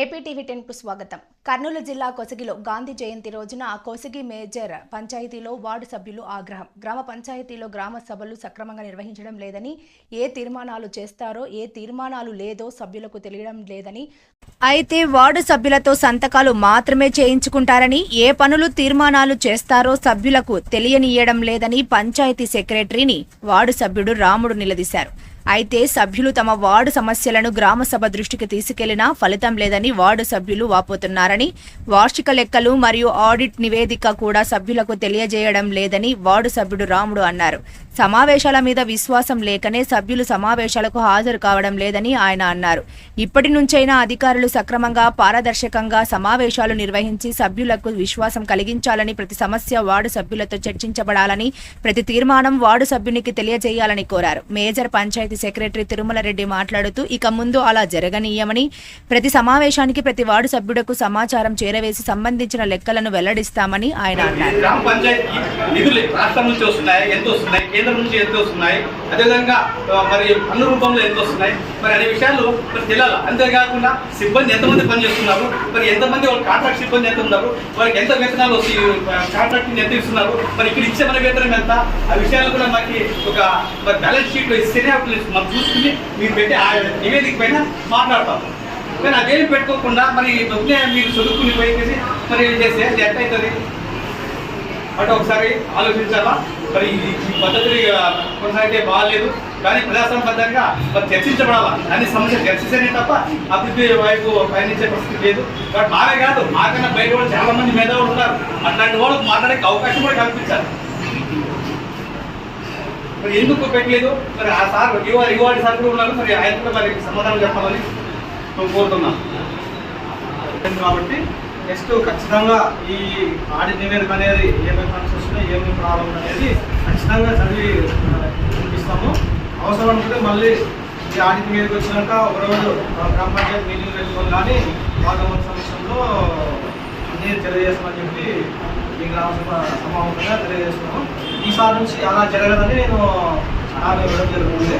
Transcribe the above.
AP TV స్వాగతం. కర్నూలు జిల్లా కొసగిలో గాంధీ జయంతి రోజున కొసగి మేజర్ పంచాయతీలో వార్డు సభ్యులు ఆగ్రహం. గ్రామ పంచాయతీలో గ్రామ సభలు సక్రమంగా నిర్వహించడం లేదని ఏ తీర్మానాలు చేస్తారో ఏ తీర్మానాలు లేదో సభ్యులకు తెలియడం లేదని అయితే వార్డు సభ్యులతో సంతకాలు మాత్రమే చేయించుకుంటారని ఏ పనులు తీర్మానాలు చేస్తారో సభ్యులకు తెలియనియడం లేదని పంచాయతీ సెక్రటరీని వార్డు సభ్యుడు రాముడు నిలదీశారు. అయితే సభ్యులు తమ వార్డు సమస్యలను గ్రామ సభ దృష్టికి తీసుకెళ్ళినా ఫలితం లేదని వార్డు సభ్యులు వాపోతున్నారని వార్షిక లెక్కలు మరియు ఆడిట్ నివేదిక కూడా సభ్యులకు తెలియజేయడం లేదని వార్డు సభ్యుడు రాముడు అన్నారు. సమావేశాల మీద విశ్వాసం లేకనే సభ్యులు సమావేశాలకు హాజరు కావడం లేదని ఆయన అన్నారు. ఇప్పటి నుంచైనా అధికారులు సక్రమంగా పారదర్శకంగా సమావేశాలు నిర్వహించి సభ్యులకు విశ్వాసం కలిగించాలని ప్రతి సమస్య వార్డు సభ్యులతో చర్చించబడాలని ప్రతి తీర్మానం వార్డు సభ్యునికి తెలియజేయాలని కోరారు. మేజర్ పంచాయతీ సెక్రటరీ తిరుమల రెడ్డి మాట్లాడుతూ ఇక ముందు అలా జరగనీయమని ప్రతి సమావేశానికి ప్రతి వార్డు సభ్యుడకు సమాచారం చేరవేసి సంబంధించిన లెక్కలను వెల్లడిస్తామని ఆయన అన్నారు. గ్రామ పంచాయతీ నిధులు రాష్ట్రం నుంచి వస్తున్నాయి ఎంత వస్తున్నాయి కేంద్రం నుంచి ఎంత వస్తున్నాయి అదేవిధంగా మరి పన్ను రూపంలో ఎంత వస్తున్నాయి మరి అనే విషయాలు మరి తెలియాలి అంతేకాకుండా సిబ్బంది ఎంతమంది పనిచేస్తున్నారు మరి ఎంతమంది వాళ్ళ కాంట్రాక్ట్ సిబ్బంది ఎంత ఉన్నారు వాళ్ళకి ఎంత వేతనాలు వస్తాయి కాంట్రాక్ట్ ఎంత ఇస్తున్నారు మరి ఇక్కడ ఇచ్చే మన వేతనం ఎంత ఆ విషయాలు కూడా మనకి ఒక మరి బ్యాలెన్స్ షీట్లో ఇస్తేనే అప్పుడు మనం చూసుకుని మీరు పెట్టి ఆ నివేదిక పైన మాట్లాడతాం. కానీ అదేమి పెట్టుకోకుండా మరి ఒకే మీరు చదువుకుని పోయేసి మరి ఏం చేస్తే? అది ఎట్ట అవుతుంది? అంటే ఒకసారి ఆలోచించాలా? మరి ఈ పద్ధతి పద్ధతిని కొనసాగితే బాగాలేదు. కానీ ప్రజాసంబద్ధంగా మరి చర్చించబడాలా? అన్ని సమస్యలు చర్చిస్తేనే తప్ప అభివృద్ధి వైపు పయనించే పరిస్థితి లేదు. కాబట్టి మావే కాదు మాకన్నా బయట వాళ్ళు చాలా మంది మేధావులు ఉన్నారు. అట్లాంటి వాళ్ళకి మాట్లాడే అవకాశం కూడా కల్పించాలి. మరి ఎందుకు పెట్టలేదు? మరి ఆ సార్ ఇవాళ ఇవాళ సార్ కూడా ఉన్నారు. మరి ఆయన కూడా మరి సమాధానం చెప్పాలని మేము కోరుతున్నాం. కాబట్టి నెక్స్ట్ ఖచ్చితంగా ఈ ఆడిట్ నివేదిక అనేది ఏమేమి ఫండ్స్ వస్తున్నాయి ఏమేమి ప్రాబ్లం అనేది ఖచ్చితంగా చదివి చూపిస్తాము అవసరం అనుకుంటే మళ్ళీ ఈ ఆడిట్ నివేదిక వచ్చినాక ఒకరోజు ఆ, గ్రామ పంచాయతీ మీటింగ్ పెట్టుకొని కానీ వాతావరణ సమస్యల్లో అన్నీ తెలియజేస్తామని చెప్పి ఈ గ్రామ సభ సమావేశంగా తెలియజేస్తున్నాము. ఈసారి నుంచి అలా జరగదని నేను హామీ ఇవ్వడం జరుగుతుంది.